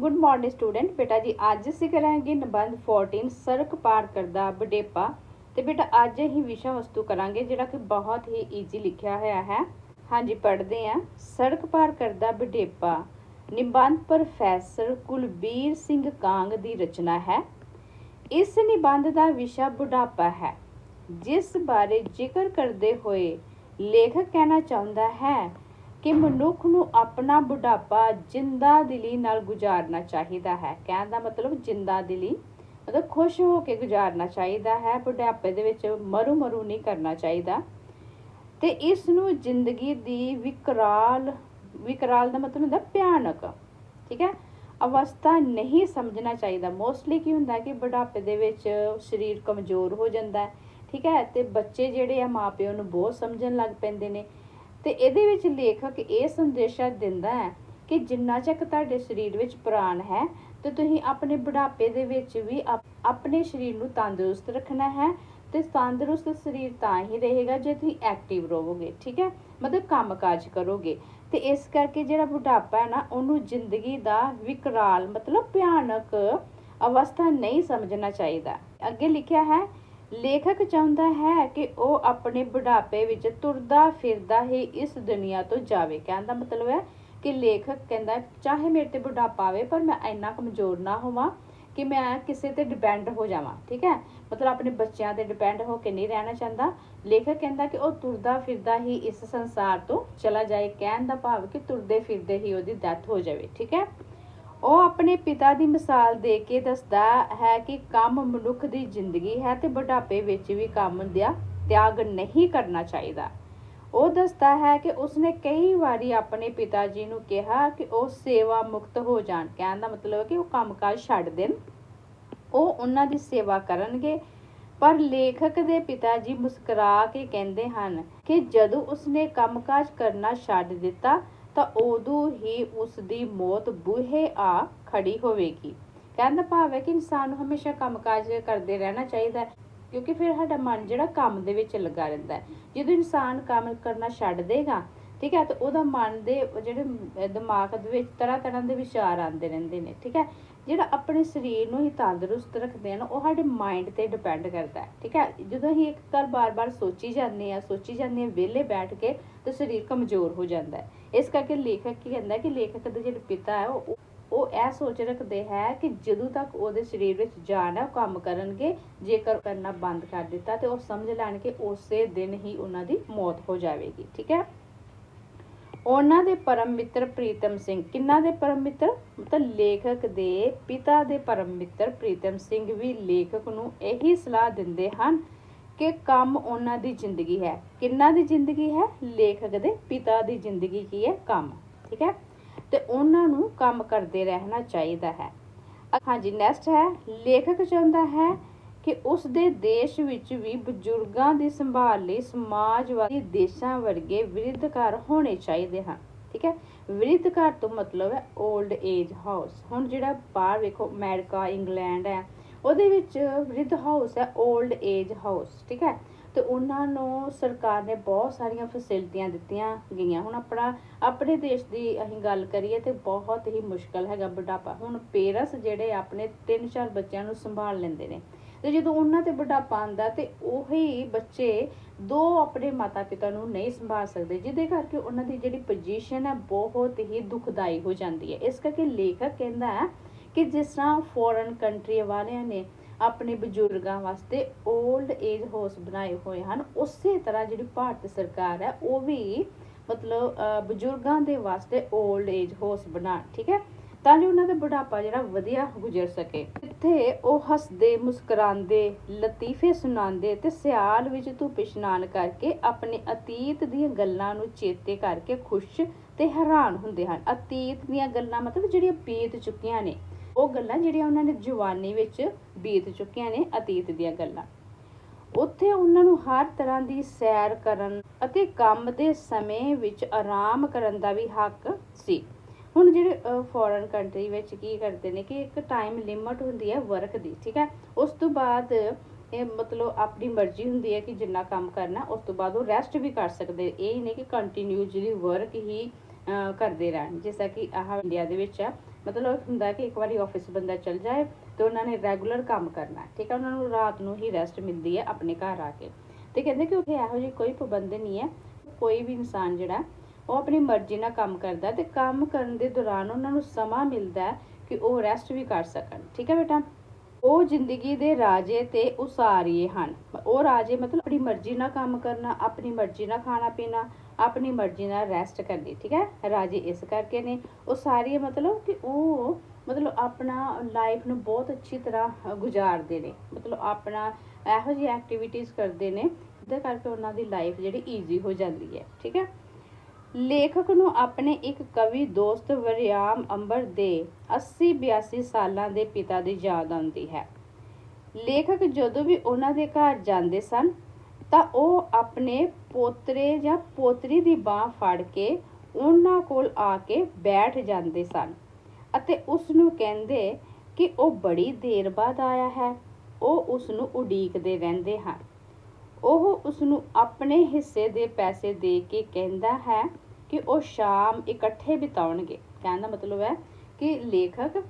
Good morning student ਬੇਟਾ ਜੀ, ਅੱਜ ਅਸੀਂ ਕਰਾਂਗੇ ਨਿਬੰਧ 14 ਸੜਕ ਪਾਰ ਕਰਦਾ ਬਡੇਪਾ ਤੇ ਬੇਟਾ, ਅੱਜ ਅਸੀਂ ਵਿਸ਼ਾ ਵਸਤੂ ਕਰਾਂਗੇ, ਜਿਹੜਾ ਕਿ ਬਹੁਤ ਹੀ ਈਜ਼ੀ ਲਿਖਿਆ ਹੋਇਆ ਹੈ। ਹਾਂਜੀ, ਪੜ੍ਹਦੇ ਹਾਂ। ਸੜਕ ਪਾਰ ਕਰਦਾ ਬਡੇਪਾ ਨਿਬੰਧ ਪ੍ਰੋਫੈਸਰ ਕੁਲਬੀਰ ਸਿੰਘ ਕਾਂਗ ਦੀ ਰਚਨਾ ਹੈ। ਇਸ ਨਿਬੰਧ ਦਾ ਵਿਸ਼ਾ ਬੁਢਾਪਾ ਹੈ। ਜਿਸ ਬਾਰੇ ਜ਼ਿਕਰ ਕਰਦੇ ਹੋਏ ਲੇਖਕ ਕਹਿਣਾ ਚਾਹੁੰਦਾ ਹੈ ਕਿ ਮਨੁੱਖ ਨੂੰ ਆਪਣਾ ਬੁਢਾਪਾ ਜਿੰਦਾ ਦਿਲੀ ਨਾਲ ਗੁਜ਼ਾਰਨਾ ਚਾਹੀਦਾ ਹੈ। ਕਹਿਣ ਦਾ ਮਤਲਬ ਜਿੰਦਾ ਦਿਲੀ, ਮਤਲਬ ਖੁਸ਼ ਹੋ ਕੇ ਗੁਜ਼ਾਰਨਾ ਚਾਹੀਦਾ ਹੈ, ਬੁਢਾਪੇ ਦੇ ਵਿੱਚ ਮਰੂ ਮਰੂ ਨਹੀਂ ਕਰਨਾ ਚਾਹੀਦਾ। ਤੇ ਇਸ ਨੂੰ ਜ਼ਿੰਦਗੀ ਦੀ ਵਿਕਰਾਲ ਵਿਕਰਾਲ ਦਾ ਮਤਲਬ ਹੁੰਦਾ ਭਿਆਨਕ, ਠੀਕ ਹੈ? ਅਵਸਥਾ ਨਹੀਂ ਸਮਝਣਾ ਚਾਹੀਦਾ। ਮੋਸਟਲੀ ਕੀ ਹੁੰਦਾ ਕਿ ਬੁਢਾਪੇ ਦੇ ਵਿੱਚ ਸਰੀਰ ਕਮਜ਼ੋਰ ਹੋ ਜਾਂਦਾ ਹੈ, ਠੀਕ ਹੈ? ਤੇ ਬੱਚੇ ਜਿਹੜੇ ਆ ਮਾਪਿਆਂ ਨੂੰ ਬਹੁਤ ਸਮਝਣ ਲੱਗ ਪੈਂਦੇ ਨੇ। ਤੇ ਇਹਦੇ ਵਿੱਚ ਲੇਖਕ ਇਹ ਸੰਦੇਸ਼ਾ ਦਿੰਦਾ ਹੈ ਕਿ ਜਿੰਨਾ ਚੱਕ ਤੁਹਾਡੇ ਸਰੀਰ ਵਿੱਚ ਪ੍ਰਾਣ ਹੈ ਤੇ ਤੁਸੀਂ ਆਪਣੇ ਬੁਢਾਪੇ ਦੇ ਵਿੱਚ ਵੀ ਆਪਣੇ ਸਰੀਰ ਨੂੰ ਤੰਦਰੁਸਤ ਰੱਖਣਾ ਹੈ ਤੇ ਤੰਦਰੁਸਤ ਸਰੀਰ ਤਾਂ ਹੀ ਰਹੇਗਾ ਜੇ ਤੁਸੀਂ ਐਕਟਿਵ ਰਹੋਗੇ, ਠੀਕ ਹੈ? ਮਤਲਬ ਕੰਮਕਾਜ ਕਰੋਗੇ। ਤੇ ਇਸ ਕਰਕੇ ਜਿਹੜਾ ਬੁਢਾਪਾ ਹੈ ਨਾ, ਉਹਨੂੰ ਜ਼ਿੰਦਗੀ ਦਾ ਵਿਕਰਾਲ ਮਤਲਬ ਭਿਆਨਕ ਅਵਸਥਾ ਨਹੀਂ ਸਮਝਣਾ ਚਾਹੀਦਾ। ਅੱਗੇ ਲਿਖਿਆ ਹੈ ਲੇਖਕ ਚਾਹੁੰਦਾ ਹੈ ਕਿ ਉਹ ਆਪਣੇ ਬੁਢਾਪੇ ਵਿੱਚ ਤੁਰਦਾ ਫਿਰਦਾ ਹੀ ਇਸ ਦੁਨੀਆ ਤੋਂ ਜਾਵੇ। ਕਹਿਣ ਦਾ ਮਤਲਬ ਹੈ ਕਿ ਲੇਖਕ ਕਹਿੰਦਾ, ਚਾਹੇ ਮੇਰੇ ਤੇ ਬੁਢਾਪਾ ਆਵੇ, ਪਰ ਮੈਂ ਇੰਨਾ ਕਮਜ਼ੋਰ ਨਾ ਹੋਵਾਂ ਕਿ ਮੈਂ ਕਿਸੇ ਤੇ ਡਿਪੈਂਡ ਹੋ ਜਾਵਾਂ। ਠੀਕ ਹੈ? ਮਤਲਬ ਆਪਣੇ ਬੱਚਿਆਂ ਤੇ ਡਿਪੈਂਡ ਹੋ ਕੇ ਨਹੀਂ ਰਹਿਣਾ ਚਾਹੁੰਦਾ। ਲੇਖਕ ਕਹਿੰਦਾ ਕਿ ਉਹ ਤੁਰਦਾ ਫਿਰਦਾ ਹੀ ਇਸ ਸੰਸਾਰ ਤੋਂ ਚਲਾ ਜਾਏ। ਕਹਿਣ ਦਾ ਭਾਵ ਕਿ ਤੁਰਦੇ ਫਿਰਦੇ ਹੀ ਉਹਦੀ ਡੈਥ ਹੋ ਜਾਵੇ। ਠੀਕ ਹੈ? ਉਹ ਆਪਣੇ ਪਿਤਾ ਦੀ ਮਿਸਾਲ ਦੇ ਕੇ ਦੱਸਦਾ ਹੈ ਕਿ ਕੰਮ ਮਨੁੱਖ ਦੀ ਜ਼ਿੰਦਗੀ ਹੈ ਤੇ ਬੁਢਾਪੇ ਵਿੱਚ ਵੀ ਕੰਮ ਦਾ ਤਿਆਗ ਨਹੀਂ ਕਰਨਾ ਚਾਹੀਦਾ। ਉਹ ਦੱਸਦਾ ਹੈ ਕਿ ਉਸਨੇ ਕਈ ਵਾਰੀ ਆਪਣੇ ਪਿਤਾ ਜੀ ਨੂੰ ਕਿਹਾ ਕਿ ਉਹ ਸੇਵਾ ਮੁਕਤ ਹੋ ਜਾਣ। ਕਹਿਣ ਦਾ ਮਤਲਬ ਕਿ ਉਹ ਕੰਮਕਾਜ ਛੱਡ ਦੇਣ। ਉਹ ਉਹਨਾਂ ਦੀ ਸੇਵਾ ਕਰਨਗੇ। ਪਰ ਲੇਖਕ ਦੇ ਪਿਤਾ ਜੀ ਮੁਸਕਰਾ ਕੇ ਕਹਿੰਦੇ ਹਨ ਕਿ ਜਦੋਂ ਉਸਨੇ ਕੰਮਕਾਜ ਕਰਨਾ ਛੱਡ ਦਿੱਤਾ ਤਾਂ ਉਦੋਂ ਹੀ ਉਸ ਦੀ ਮੌਤ ਬੂਹੇ ਆ ਖੜੀ ਹੋਵੇਗੀ। ਕਹਿਣ ਦਾ ਭਾਵ ਹੈ ਕਿ ਇਨਸਾਨ ਨੂੰ ਹਮੇਸ਼ਾ ਕੰਮਕਾਜ ਕਰਦੇ ਰਹਿਣਾ ਚਾਹੀਦਾ ਹੈ, ਕਿਉਂਕਿ ਫਿਰ ਸਾਡਾ ਮਨ ਜਿਹੜਾ ਕੰਮ ਦੇ ਵਿੱਚ ਲੱਗਾ ਰਹਿੰਦਾ ਹੈ। ਜਦੋਂ ਇਨਸਾਨ ਕੰਮ ਕਰਨਾ ਛੱਡ ਦੇਗਾ, ਠੀਕ ਹੈ, ਤੇ ਉਹਦਾ ਮਨ ਦੇ ਜਿਹੜੇ ਦਿਮਾਗ ਦੇ ਵਿੱਚ ਤਰ੍ਹਾਂ ਤਰ੍ਹਾਂ ਦੇ ਵਿਚਾਰ ਆਉਂਦੇ ਰਹਿੰਦੇ ਨੇ, ਠੀਕ ਹੈ। ਜਿਹੜਾ ਆਪਣੇ ਸਰੀਰ ਨੂੰ ਹੀ ਤੰਦਰੁਸਤ ਰੱਖਦੇ ਹਨ ਉਹ ਸਾਡੇ ਮਾਈਂਡ ਤੇ ਡਿਪੈਂਡ ਕਰਦਾ ਹੈ, ਠੀਕ ਹੈ? ਜਦੋਂ ਅਸੀਂ ਇੱਕ ਗੱਲ ਬਾਰ-ਬਾਰ ਸੋਚੀ ਜਾਂਦੇ ਆ, ਸੋਚੀ ਜਾਂਦੇ ਆ ਵਿਹਲੇ ਬੈਠ ਕੇ, ਤਾਂ ਸਰੀਰ ਕਮਜ਼ੋਰ ਹੋ ਜਾਂਦਾ ਹੈ। ਇਸ ਕਰਕੇ ਲੇਖਕ ਕੀ ਕਹਿੰਦਾ ਕਿ ਲੇਖਕ ਦੇ ਜਿਹੜੇ ਪਿਤਾ ਹੈ, ਉਹ ਉਹ ਇਹ ਸੋਚ ਰੱਖਦੇ ਹੈ ਕਿ ਜਦੋਂ ਤੱਕ ਉਹਦੇ ਸਰੀਰ ਵਿੱਚ ਜਾਨ ਹੈ, ਉਹ ਕੰਮ ਕਰਨਗੇ, ਜੇਕਰ ਕਰਨਾ ਬੰਦ ਕਰ ਦਿੱਤਾ, ਤੇ ਉਹ ਸਮਝ ਲੈਣ ਕਿ ਉਸੇ ਦਿਨ ਹੀ ਉਹਨਾਂ ਦੀ ਮੌਤ ਹੋ ਜਾਵੇਗੀ, ਠੀਕ ਹੈ? ਉਹਨਾਂ ਦੇ ਪਰਮ ਮਿੱਤਰ ਪ੍ਰੀਤਮ ਸਿੰਘ। ਕਿੰਨਾ ਦੇ ਪਰਮ ਮਿੱਤਰ? ਮਤਲਬ ਲੇਖਕ ਦੇ ਪਿਤਾ ਦੇ ਪਰਮ ਮਿੱਤਰ ਪ੍ਰੀਤਮ ਸਿੰਘ ਵੀ ਲੇਖਕ ਨੂੰ ਇਹੀ ਸਲਾਹ ਦਿੰਦੇ ਹਨ ਕਿ ਕੰਮ ਉਹਨਾਂ ਦੀ ਜ਼ਿੰਦਗੀ ਹੈ। ਕਿੰਨਾ ਦੀ ਜ਼ਿੰਦਗੀ ਹੈ? ਲੇਖਕ ਦੇ ਪਿਤਾ ਦੀ ਜ਼ਿੰਦਗੀ ਕੀ ਹੈ? ਕੰਮ। ਠੀਕ ਹੈ? ਤੇ ਉਹਨਾਂ ਨੂੰ ਕੰਮ ਕਰਦੇ ਰਹਿਣਾ ਚਾਹੀਦਾ ਹੈ। ਹਾਂਜੀ ਨੈਕਸਟ ਹੈ। ਲੇਖਕ ਚਾਹੁੰਦਾ ਹੈ। ਕਿ ਉਸ ਦੇ ਦੇਸ਼ ਵਿੱਚ ਵੀ ਬਜ਼ੁਰਗਾਂ ਦੀ ਸੰਭਾਲ ਲਈ ਸਮਾਜਵਾਦੀ ਦੇਸ਼ਾਂ ਵਰਗੇ ਵਿਰੋਧਕਾਰ ਹੋਣੇ ਚਾਹੀਦੇ ਹਨ। ਠੀਕ ਹੈ? ਵਿਰੋਧਕਾਰ ਤੋਂ ਮਤਲਬ ਹੈ 올ਡ ਏਜ ਹਾਊਸ ਹੁਣ ਜਿਹੜਾ ਬਾਹਰ ਵੇਖੋ, ਅਮਰੀਕਾ, ਇੰਗਲੈਂਡ ਹੈ, ਉਹਦੇ ਵਿੱਚ ਵਿਰਧ ਹਾਊਸ ਹੈ 올ਡ ਏਜ ਹਾਊਸ ਠੀਕ ਹੈ? ਤੇ ਉਹਨਾਂ ਨੂੰ ਸਰਕਾਰ ਨੇ ਬਹੁਤ ਸਾਰੀਆਂ ਫੈਸਿਲਿਟੀਆਂ ਦਿੱਤੀਆਂ ਗਈਆਂ। ਹੁਣ ਆਪਣਾ, ਆਪਣੇ ਦੇਸ਼ ਦੀ ਅਸੀਂ ਗੱਲ ਕਰੀਏ ਤੇ ਬਹੁਤ ਹੀ ਮੁਸ਼ਕਲ ਹੈਗਾ ਬੁਢਾਪਾ। ਹੁਣ ਪੇਰੈਂਟਸ ਜਿਹੜੇ ਆਪਣੇ ਤਿੰਨ ਚਾਰ ਬੱਚਿਆਂ ਨੂੰ ਸੰਭਾਲ ਲੈਂਦੇ ਨੇ। ਤੇ ਜਦੋਂ ਉਹਨਾਂ ਤੇ ਬੁਢਾਪਾ ਆਉਂਦਾ ਤੇ ਉਹੀ ਬੱਚੇ ਦੋ ਆਪਣੇ ਮਾਤਾ ਪਿਤਾ ਨੂੰ ਨਹੀਂ ਸੰਭਾਲ ਸਕਦੇ, ਜਿਹਦੇ ਕਰਕੇ ਉਹਨਾਂ ਦੀ ਜਿਹੜੀ ਪੋਜੀਸ਼ਨ ਹੈ ਬਹੁਤ ਹੀ ਦੁਖਦਾਈ ਹੋ ਜਾਂਦੀ ਹੈ। ਇਸ ਕਰਕੇ ਲੇਖਕ ਕਹਿੰਦਾ ਹੈ ਕਿ ਜਿਸ ਤਰ੍ਹਾਂ ਫੋਰਨ ਕੰਟਰੀ ਵਾਲਿਆਂ ਨੇ ਆਪਣੇ ਬਜ਼ੁਰਗਾਂ ਵਾਸਤੇ 올ਡ ਏਜ ਹਾਊਸ ਬਣਾਏ ਹੋਏ ਹਨ, ਉਸੇ ਤਰ੍ਹਾਂ ਜਿਹੜੀ ਭਾਰਤ ਸਰਕਾਰ ਹੈ, ਉਹ ਵੀ ਮਤਲਬ ਬਜ਼ੁਰਗਾਂ ਦੇ ਵਾਸਤੇ 올ਡ ਏਜ ਹਾਊਸ ਬਣਾ, ਠੀਕ ਹੈ? ਤਾਂ ਜੋ ਉਹਨਾਂ ਦਾ ਬੁਢਾਪਾ ਜਿਹੜਾ ਵਧੀਆ ਗੁਜ਼ਰ ਸਕੇ। ਇੱਥੇ ਉਹ ਹੱਸਦੇ, ਮੁਸਕਰਾਉਂਦੇ, ਲਤੀਫੇ ਸੁਣਾਉਂਦੇ ਤੇ ਸਿਆਲ ਵਿੱਚ ਧੁੱਪ ਇਸ਼ਨਾਨ ਕਰਕੇ ਆਪਣੇ ਅਤੀਤ ਦੀਆਂ ਗੱਲਾਂ ਨੂੰ ਚੇਤੇ ਕਰਕੇ ਖੁਸ਼ ਤੇ ਹੈਰਾਨ ਹੁੰਦੇ ਹਨ। ਅਤੀਤ ਦੀਆਂ ਗੱਲਾਂ ਮਤਲਬ ਜਿਹੜੀਆਂ ਬੀਤ ਚੁੱਕੀਆਂ ਨੇ, ਉਹ ਗੱਲਾਂ ਜਿਹੜੀਆਂ ਉਹਨਾਂ ਨੇ ਜਵਾਨੀ ਵਿੱਚ ਬੀਤ ਚੁੱਕੀਆਂ ਨੇ ਅਤੀਤ ਦੀਆਂ ਗੱਲਾਂ। ਉੱਥੇ ਉਹਨਾਂ ਨੂੰ ਹਰ ਤਰ੍ਹਾਂ ਦੀ ਸੈਰ ਕਰਨ ਅਤੇ ਕੰਮ ਦੇ ਸਮੇਂ ਵਿੱਚ ਆਰਾਮ ਕਰਨ ਦਾ ਵੀ ਹੱਕ ਸੀ। ਹੁਣ ਜਿਹੜੇ ਫੋਰਨ ਕੰਟਰੀ ਵਿੱਚ ਕੀ ਕਰਦੇ ਨੇ ਕਿ ਇੱਕ ਟਾਈਮ ਲਿਮਟ ਹੁੰਦੀ ਹੈ ਵਰਕ ਦੀ, ਠੀਕ ਹੈ? ਉਸ ਤੋਂ ਬਾਅਦ ਇਹ ਮਤਲਬ ਆਪਣੀ ਮਰਜ਼ੀ ਹੁੰਦੀ ਹੈ ਕਿ ਜਿੰਨਾ ਕੰਮ ਕਰਨਾ, ਉਸ ਤੋਂ ਬਾਅਦ ਉਹ ਰੈਸਟ ਵੀ ਕਰ ਸਕਦੇ। ਇਹ ਨਹੀਂ ਕਿ ਕੰਟੀਨਿਊ ਵਰਕ ਹੀ ਕਰਦੇ ਰਹਿਣ। ਜਿਸ ਤਰ੍ਹਾਂ ਕਿ ਆਹ ਇੰਡੀਆ ਦੇ ਵਿੱਚ ਹੈ ਮਤਲਬ ਹੁੰਦਾ ਕਿ ਇੱਕ ਵਾਰੀ ਆਫਿਸ ਬੰਦਾ ਚਲ ਜਾਏ ਤੇ ਉਹਨਾਂ ਨੇ ਰੈਗੂਲਰ ਕੰਮ ਕਰਨਾ, ਠੀਕ ਹੈ? ਉਹਨਾਂ ਨੂੰ ਰਾਤ ਨੂੰ ਹੀ ਰੈਸਟ ਮਿਲਦੀ ਹੈ ਆਪਣੇ ਘਰ ਆ ਕੇ। ਤੇ ਕਹਿੰਦੇ ਕਿ ਉੱਥੇ ਇਹੋ ਜਿਹੀ ਕੋਈ ਪਾਬੰਦੀ ਨਹੀਂ ਹੈ। ਕੋਈ ਵੀ ਇਨਸਾਨ ਜਿਹੜਾ ਉਹ ਆਪਣੀ ਮਰਜ਼ੀ ਨਾਲ ਕੰਮ ਕਰਦਾ ਹੈ ਤੇ ਕੰਮ ਕਰਨ ਦੇ ਦੌਰਾਨ ਉਹਨਾਂ ਨੂੰ ਸਮਾਂ ਮਿਲਦਾ ਕਿ ਉਹ ਰੈਸਟ ਵੀ ਕਰ ਸਕਣ। ਠੀਕ ਹੈ ਬੇਟਾ? ਉਹ ਜ਼ਿੰਦਗੀ ਦੇ ਰਾਜੇ ਤੇ ਉਸਾਰੀਏ ਹਨ। ਉਹ ਰਾਜੇ ਮਤਲਬ ਆਪਣੀ ਮਰਜ਼ੀ ਨਾਲ ਕੰਮ ਕਰਨਾ, ਆਪਣੀ ਮਰਜ਼ੀ ਨਾਲ ਖਾਣਾ ਪੀਣਾ, ਆਪਣੀ ਮਰਜ਼ੀ ਨਾਲ ਰੈਸਟ ਕਰਨੀ। ਠੀਕ ਹੈ? ਰਾਜੇ ਇਸ ਕਰਕੇ ਨੇ। ਉਸਾਰੀਏ ਮਤਲਬ ਕਿ ਉਹ ਮਤਲਬ ਆਪਣਾ ਲਾਈਫ ਨੂੰ ਬਹੁਤ ਅੱਛੀ ਤਰ੍ਹਾਂ ਗੁਜ਼ਾਰਦੇ ਨੇ। ਮਤਲਬ ਆਪਣਾ ਇਹੋ ਜਿਹੀ ਐਕਟੀਵਿਟੀਜ਼ ਕਰਦੇ ਨੇ, ਜਿਹਦੇ ਕਰਕੇ ਉਹਨਾਂ ਦੀ ਲਾਈਫ ਜਿਹੜੀ ਈਜ਼ੀ ਹੋ ਜਾਂਦੀ ਹੈ। ਠੀਕ ਹੈ? ਲੇਖਕ ਨੂੰ ਆਪਣੇ ਇੱਕ ਕਵੀ ਦੋਸਤ ਵਰਿਆਮ ਅੰਬਰ ਦੇ 80 82 ਸਾਲਾਂ ਦੇ ਪਿਤਾ ਦੀ ਯਾਦ ਆਉਂਦੀ ਹੈ। ਲੇਖਕ ਜਦੋਂ ਵੀ ਉਹਨਾਂ ਦੇ ਘਰ ਜਾਂਦੇ ਸਨ, ਤਾਂ ਉਹ ਆਪਣੇ ਪੋਤਰੇ ਜਾਂ ਪੋਤਰੀ ਦੀ ਬਾਹ ਫੜ ਕੇ ਉਹਨਾਂ ਕੋਲ ਆ ਕੇ ਬੈਠ ਜਾਂਦੇ ਸਨ ਅਤੇ ਉਸ ਨੂੰ ਕਹਿੰਦੇ ਕਿ ਉਹ ਬੜੀ ਦੇਰ ਬਾਅਦ ਆਇਆ ਹੈ। ਉਹ ਉਸ ਨੂੰ ਉਡੀਕਦੇ ਰਹਿੰਦੇ ਹਨ। ਉਹ ਉਸ ਨੂੰ ਆਪਣੇ ਹਿੱਸੇ ਦੇ ਪੈਸੇ ਦੇ ਕੇ ਕਹਿੰਦਾ ਹੈ ਕਿ ਉਹ ਸ਼ਾਮ ਇਕੱਠੇ ਬਿਤਾਉਣਗੇ। ਕਹਿਣ ਦਾ ਮਤਲਬ ਹੈ ਕਿ ਲੇਖਕ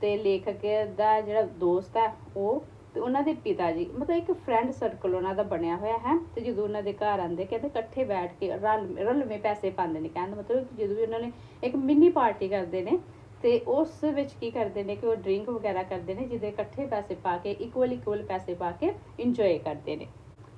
ਤੇ ਲੇਖਕ ਦਾ ਜਿਹੜਾ ਦੋਸਤ ਹੈ ਉਹ ਤੇ ਉਹਨਾਂ ਦੇ ਪਿਤਾ ਜੀ, ਮਤਲਬ ਇੱਕ ਫਰੈਂਡ ਸਰਕਲ ਉਹਨਾਂ ਦਾ ਬਣਿਆ ਹੋਇਆ ਹੈ ਤੇ ਜਦੋਂ ਉਹਨਾਂ ਦੇ ਘਰ ਆਉਂਦੇ ਕਹਿੰਦੇ ਇਕੱਠੇ ਬੈਠ ਕੇ ਰਲ, ਰਲਵੇਂ ਪੈਸੇ ਪਾਉਂਦੇ ਨੇ। ਕਹਿਣ ਦਾ ਮਤਲਬ ਕਿ ਜਦੋਂ ਵੀ ਉਹਨਾਂ ਨੇ ਇੱਕ ਮਿੰਨੀ ਪਾਰਟੀ ਕਰਦੇ ਨੇ ਤੇ ਉਸ ਵਿੱਚ ਕੀ ਕਰਦੇ ਨੇ ਕਿ ਉਹ ਡਰਿੰਕ ਵਗੈਰਾ ਕਰਦੇ ਨੇ, ਜਿਹਦੇ ਇਕੱਠੇ ਪੈਸੇ ਪਾ ਕੇ ਇਕੁਅਲ ਇਕੁਅਲ ਪੈਸੇ ਪਾ ਕੇ ਇੰਜੋਏ ਕਰਦੇ ਨੇ।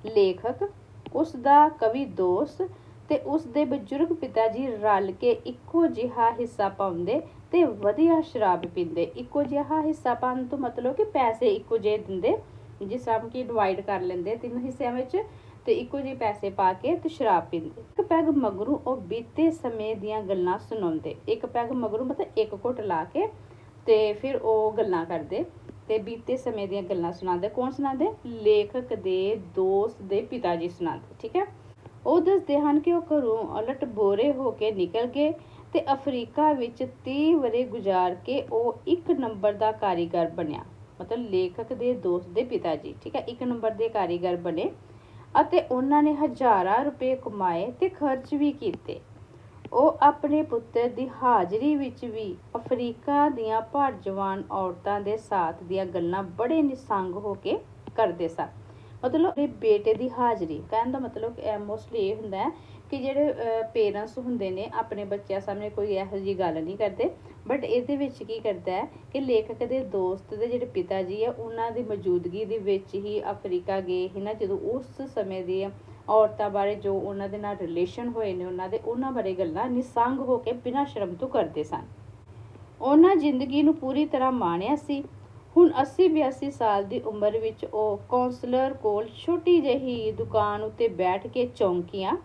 ਲੇਖਕ ਉਸ ਦਾ ਕਵੀ ਦੋਸਤ ਤੇ ਉਸ ਦੇ ਬਜ਼ੁਰਗ ਪਿਤਾ ਜੀ ਰਲ ਕੇ ਇੱਕੋ ਜਿਹਾ ਹਿੱਸਾ ਪਾਉਂਦੇ ਤੇ ਵਧੀਆ ਸ਼ਰਾਬ ਪੀਂਦੇ। ਇੱਕੋ ਜਿਹਾ ਹਿੱਸਾ ਪਾਉਣ ਤੋਂ ਮਤਲਬ ਕਿ ਪੈਸੇ ਇੱਕੋ ਜਿਹੇ ਦਿੰਦੇ, ਜਿਸ ਤਰ੍ਹਾਂ ਕਿ ਡਿਵਾਈਡ ਕਰ ਲੈਂਦੇ ਤਿੰਨ ਹਿੱਸਿਆਂ ਵਿੱਚ ਤੇ ਇੱਕੋ ਜਿਹੇ ਪੈਸੇ ਪਾ ਕੇ ਤੇ ਸ਼ਰਾਬ ਪੀਂਦੇ। ਇੱਕ ਪੈਗ ਮਗਰੂ ਉਹ ਬੀਤੇ ਸਮੇਂ ਦੀਆਂ ਗੱਲਾਂ ਸੁਣਾਉਂਦੇ। ਇੱਕ ਪੈਗ ਮਗਰੂ ਮਤਲਬ ਇੱਕ ਘੁੱਟ ਲਾ ਕੇ ਤੇ ਫਿਰ ਉਹ ਗੱਲਾਂ ਕਰਦੇ। ਤੇ ਬੀਤੇ ਸਮੇਂ ਦੀਆਂ ਗੱਲਾਂ ਸੁਣਾਉਂਦੇ ਕੌਣ ਸੁਣਾਉਂਦੇ ਲੇਖਕ ਦੇ ਦੋਸਤ ਦੇ ਪਿਤਾ ਜੀ ਸੁਣਾਉਂਦੇ ਠੀਕ ਹੈ? ਉਹ ਦੱਸਦੇ ਹਨ ਕਿ ਉਹ ਘਰੋਂ ਉਲਟ ਬੋਰੇ ਹੋ ਕੇ ਨਿਕਲ ਗਏ ਤੇ ਅਫਰੀਕਾ ਵਿੱਚ 30 ਵਰੇ ਗੁਜ਼ਾਰ ਕੇ ਉਹ ਇੱਕ ਨੰਬਰ ਦਾ ਕਾਰੀਗਰ ਬਣਿਆ। ਮਤਲਬ ਲੇਖਕ ਦੇ ਦੋਸਤ ਦੇ ਪਿਤਾ ਜੀ, ਠੀਕ ਹੈ? ਇੱਕ ਨੰਬਰ ਦੇ ਕਾਰੀਗਰ ਬਣੇ ਅਤੇ ਉਹਨਾਂ ਨੇ ਹਜ਼ਾਰਾਂ ਰੁਪਏ ਕਮਾਏ ਤੇ ਖਰਚ ਵੀ ਕੀਤੇ। ਉਹ ਆਪਣੇ ਪੁੱਤਰ ਦੀ ਹਾਜ਼ਰੀ ਵਿੱਚ ਵੀ ਅਫਰੀਕਾ ਦੀਆਂ ਭਾਜਵਾਨ ਔਰਤਾਂ ਦੇ ਸਾਥ ਦੀਆਂ ਗੱਲਾਂ ਬੜੇ ਨਿਸੰਗ ਹੋ ਕੇ ਕਰਦੇ ਸਨ। ਮਤਲਬ ਆਪਣੇ ਬੇਟੇ ਦੀ ਹਾਜ਼ਰੀ, ਕਹਿਣ ਦਾ ਮਤਲਬ ਮੋਸਟਲੀ ਇਹ ਹੁੰਦਾ ਹੈ ਕਿ ਜਿਹੜੇ ਪੇਰੈਂਟਸ ਹੁੰਦੇ ਨੇ, ਆਪਣੇ ਬੱਚਿਆਂ ਸਾਹਮਣੇ ਕੋਈ ਇਹੋ ਜਿਹੀ ਗੱਲ ਨਹੀਂ ਕਰਦੇ। ਬਟ ਇਹਦੇ ਵਿੱਚ ਕੀ ਕਰਦਾ ਹੈ ਕਿ ਲੇਖਕ ਦੇ ਦੋਸਤ ਦੇ ਜਿਹੜੇ ਪਿਤਾ ਜੀ ਆ ਉਹਨਾਂ ਦੀ ਮੌਜੂਦਗੀ ਦੇ ਵਿੱਚ ਹੀ ਅਫਰੀਕਾ ਗਏ ਸੀ ਨਾ, ਜਦੋਂ ਉਸ ਸਮੇਂ ਦੀ ਔਰਤਾਂ ਬਾਰੇ ਜੋ ਉਹਨਾਂ ਦੇ ਨਾਲ ਰਿਲੇਸ਼ਨ ਹੋਏ ਨੇ, ਉਹਨਾਂ ਦੇ, ਉਹਨਾਂ ਬਾਰੇ ਗੱਲਾਂ ਨਿਸੰਗ ਹੋ ਕੇ ਬਿਨਾਂ ਸ਼ਰਮ ਤੋਂ ਕਰਦੇ ਸਨ। ਉਹਨਾਂ ਜ਼ਿੰਦਗੀ ਨੂੰ ਪੂਰੀ ਤਰ੍ਹਾਂ ਮਾਣਿਆ ਸੀ। ਹੁਣ 80 82 ਸਾਲ ਦੀ ਉਮਰ ਵਿੱਚ ਉਹ ਕਾਉਂਸਲਰ ਕੋਲ ਛੋਟੀ ਜਿਹੀ ਦੁਕਾਨ ਉੱਤੇ ਬੈਠ ਕੇ ਚੌਂਕੀਆਂ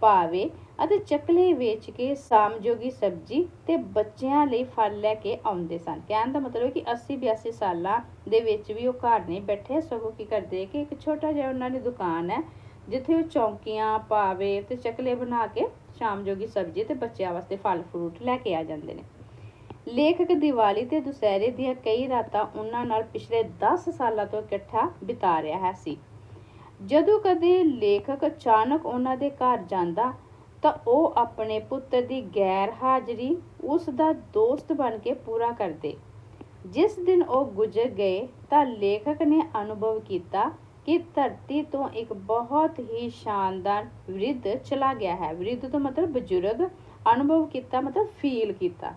ਪਾਵੇ ਅਤੇ ਚੱਕਲੇ ਵੇਚ ਕੇ ਸਾਮਜੋਗੀ ਸਬਜ਼ੀ ਤੇ ਬੱਚਿਆਂ ਲਈ ਫਲ ਲੈ ਕੇ ਆਉਂਦੇ ਸਨ। ਕਹਿਣ ਦਾ ਮਤਲਬ ਕਿ 80 82 ਸਾਲਾਂ ਦੇ ਵਿੱਚ ਵੀ ਉਹ ਘਰ ਨਹੀਂ ਬੈਠੇ, ਸਗੋਂ ਕੀ ਕਰਦੇ ਕਿ ਇੱਕ ਛੋਟਾ ਜਿਹਾ ਉਹਨਾਂ ਦੀ ਦੁਕਾਨ ਹੈ ਜਿੱਥੇ ਉਹ ਚੌਂਕੀਆਂ ਪਾਵੇ ਤੇ ਚਕਲੇ ਬਣਾ ਕੇ ਸ਼ਾਮ ਜੋਗੀ ਸਬਜ਼ੀ ਤੇ ਬੱਚਿਆਂ ਵਾਸਤੇ ਫਲ ਫਰੂਟ ਲੈ ਕੇ ਆ ਜਾਂਦੇ ਨੇ। ਲੇਖਕ ਦੀਵਾਲੀ ਤੇ ਦੁਸਹਿਰੇ ਦੀਆਂ ਕਈ ਰਾਤਾਂ ਉਹਨਾਂ ਨਾਲ ਪਿਛਲੇ 10 ਸਾਲਾਂ ਤੋਂ ਇਕੱਠਾ ਬਿਤਾ ਰਿਹਾ ਹੈ ਸੀ। ਜਦੋਂ ਕਦੇ ਲੇਖਕ ਅਚਾਨਕ ਉਹਨਾਂ ਦੇ ਘਰ ਜਾਂਦਾ, ਤਾਂ ਉਹ ਆਪਣੇ ਪੁੱਤਰ ਦੀ ਗੈਰ ਹਾਜ਼ਰੀ ਉਸ ਦਾ ਦੋਸਤ ਬਣ ਕੇ ਪੂਰਾ ਕਰਦੇ। ਜਿਸ ਦਿਨ ਉਹ ਗੁਜ਼ਰ ਗਏ, ਤਾਂ ਲੇਖਕ ਨੇ ਅਨੁਭਵ ਕੀਤਾ ਕਿ ਧਰਤੀ ਤੋਂ ਇੱਕ ਬਹੁਤ ਹੀ ਸ਼ਾਨਦਾਰ ਵਿਰਧ ਚਲਾ ਗਿਆ ਹੈ। ਵਿਰਧ ਤੋਂ ਮਤਲਬ ਬਜ਼ੁਰਗ ਅਨੁਭਵ ਕੀਤਾ, ਮਤਲਬ ਫੀਲ ਕੀਤਾ।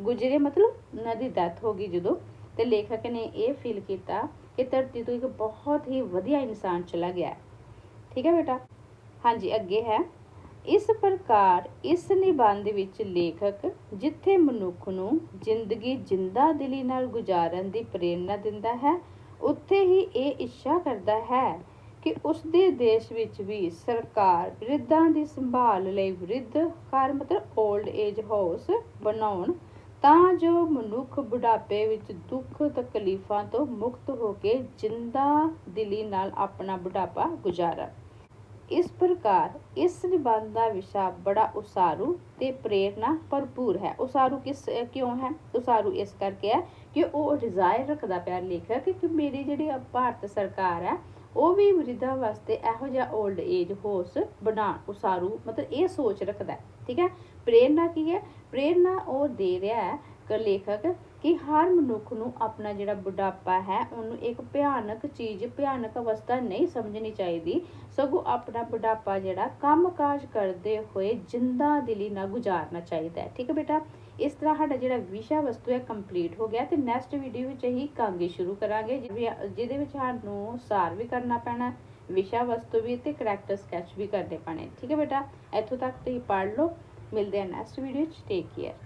ਗੁਜਰੇ ਮਤਲਬ ਉਹਨਾਂ ਦੀ ਡੈਥ ਹੋ ਗਈ ਜਦੋਂ ਤੇ ਲੇਖਕ ਨੇ ਇਹ ਫੀਲ ਕੀਤਾ ਕਿ ਧਰਤੀ ਤੋਂ ਇੱਕ ਬਹੁਤ ਹੀ ਵਧੀਆ ਇਨਸਾਨ ਚਲਾ ਗਿਆ ਹੈ। ਠੀਕ ਹੈ ਬੇਟਾ? ਹਾਂਜੀ, ਅੱਗੇ ਹੈ। ਇਸ ਪ੍ਰਕਾਰ ਇਸ ਨਿਬੰਧ ਵਿੱਚ ਲੇਖਕ ਜਿੱਥੇ ਮਨੁੱਖ ਨੂੰ ਜ਼ਿੰਦਗੀ ਜਿੰਦਾ ਦਿਲੀ ਨਾਲ ਗੁਜ਼ਾਰਨ ਦੀ ਪ੍ਰੇਰਣਾ ਦਿੰਦਾ ਹੈ ਉੱਥੇ ਹੀ ਇਹ ਇੱਛਾ ਕਰਦਾ ਹੈ ਕਿ ਉਸ ਦੇ ਦੇਸ਼ ਵਿੱਚ ਵੀ ਸਰਕਾਰ ਵਿਰਧਾਂ ਦੀ ਸੰਭਾਲ ਲਈ ਵਿਰਧ ਘਰ, ਮਤਲਬ 올ਡ ਏਜ ਹਾਊਸ ਬਣਾਉਣ, ਤਾਂ ਜੋ ਮਨੁੱਖ ਬੁਢਾਪੇ ਵਿੱਚ ਦੁੱਖ ਤਕਲੀਫਾਂ ਤੋਂ ਮੁਕਤ ਹੋ ਕੇ ਜਿੰਦਾ ਦਿਲੀ ਨਾਲ ਆਪਣਾ ਬੁਢਾਪਾ ਗੁਜ਼ਾਰਨ ਇਸ ਪ੍ਰਕਾਰ ਇਸ ਨਿਬੰਧ ਦਾ ਵਿਸ਼ਾ ਬੜਾ ਉਸਾਰੂ ਤੇ ਪ੍ਰੇਰਣਾ ਭਰਪੂਰ ਹੈ। ਉਸਾਰੂ ਕਿਸ ਕਿਉਂ ਹੈ? ਉਸਾਰੂ ਇਸ ਕਰਕੇ ਹੈ ਕਿ ਉਹ ਡਿਜ਼ਾਇਰ ਰੱਖਦਾ ਪਿਆ ਲੇਖਕ ਕਿ ਮੇਰੀ ਜਿਹੜੀ ਭਾਰਤ ਸਰਕਾਰ ਹੈ, ਉਹ ਵੀ ਵਿਰਧਾਂ ਵਾਸਤੇ ਇਹੋ ਜਿਹਾ 올ਡ ਏਜ ਹੋਸ ਬਣਾਉਣ ਉਸਾਰੂ, ਮਤਲਬ ਇਹ ਸੋਚ ਰੱਖਦਾ ਠੀਕ ਹੈ? ਪ੍ਰੇਰਣਾ ਕੀ ਹੈ? ਪ੍ਰੇਰਣਾ ਉਹ ਦੇ ਰਿਹਾ ਹੈ ਕ ਲੇਖਕ ਕਿ ਹਰ ਮਨੁੱਖ ਨੂੰ ਆਪਣਾ ਜਿਹੜਾ ਬੁਢਾਪਾ ਹੈ, ਉਹਨੂੰ ਇੱਕ ਭਿਆਨਕ ਚੀਜ਼, ਭਿਆਨਕ ਅਵਸਥਾ ਨਹੀਂ ਸਮਝਣੀ ਚਾਹੀਦੀ। ਸਗੋਂ ਆਪਣਾ ਬੁਢਾਪਾ ਜਿਹੜਾ, ਕੰਮਕਾਜ ਕਰਦੇ ਹੋਏ ਜਿੰਦਾ ਦਿਲੀ ਨਾਲ ਗੁਜ਼ਾਰਨਾ ਚਾਹੀਦਾ ਹੈ। ਠੀਕ ਹੈ ਬੇਟਾ? ਇਸ ਤਰ੍ਹਾਂ ਸਾਡਾ ਜਿਹੜਾ ਵਿਸ਼ਾ ਵਸਤੂ ਹੈ ਕੰਪਲੀਟ ਹੋ ਗਿਆ ਤੇ ਨੈਕਸਟ ਵੀਡੀਓ ਵਿੱਚ ਅਸੀਂ ਕਾਂਗੇ ਸ਼ੁਰੂ ਕਰਾਂਗੇ, ਜਿਹਦੇ ਜਿਹਦੇ ਵਿੱਚ ਸਾਨੂੰ ਸਾਰ ਵੀ ਕਰਨਾ ਪੈਣਾ, ਵਿਸ਼ਾ ਵਸਤੂ ਵੀ ਤੇ ਕਰੈਕਟਰ ਸਕੈਚ ਵੀ ਕਰਦੇ ਪੈਣੇ। ਠੀਕ ਹੈ ਬੇਟਾ? ਇੱਥੋਂ ਤੱਕ ਤੁਸੀਂ ਪੜ੍ਹ ਲਓ। ਮਿਲਦੇ ਹਾਂ ਨੈਕਸਟ ਵੀਡੀਓ 'ਚ। Take care